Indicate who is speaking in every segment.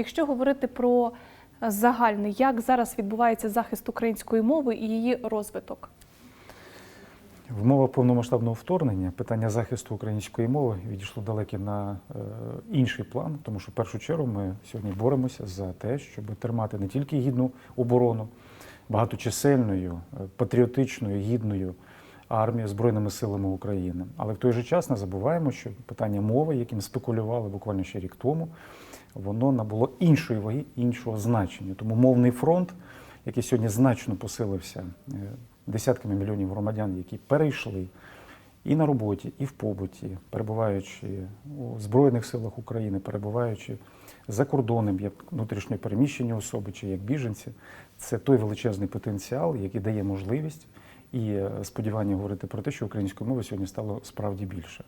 Speaker 1: Якщо говорити про е, загальний, як зараз відбувається захист української мови і її розвиток?
Speaker 2: В умовах повномасштабного вторгнення питання захисту української мови відійшло далеко на е, інший план, тому що в першу чергу ми сьогодні боремося за те, щоб тримати не тільки гідну оборону, багаточисельною, е, патріотичною, гідною армію Збройними силами України. Але в той же час не забуваємо, що питання мови, яким спекулювали буквально ще рік тому, воно набуло іншої ваги, іншого значення. Тому мовний фронт, який сьогодні значно посилився е, десятками мільйонів громадян, які перейшли і на роботі, і в побуті, перебуваючи у Збройних силах України, перебуваючи за кордоном, як внутрішньо переміщені особи чи як біженці, це той величезний потенціал, який дає можливість і е, сподівання говорити про те, що української мови сьогодні стало справді більше.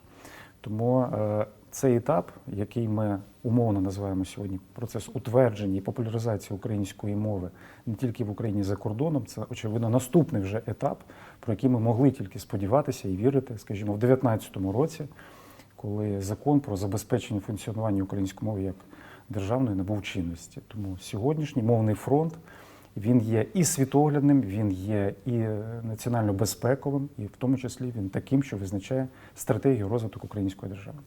Speaker 2: Тому е, цей етап, який ми умовно називаємо сьогодні процес утвердження і популяризації української мови не тільки в Україні за кордоном, це очевидно наступний вже етап, про який ми могли тільки сподіватися і вірити, скажімо, в 2019 році, коли закон про забезпечення функціонування української мови як державної набув чинності. Тому сьогоднішній мовний фронт. Він є і світоглядним, він є і національно безпековим, і в тому числі він таким, що визначає стратегію розвитку української держави.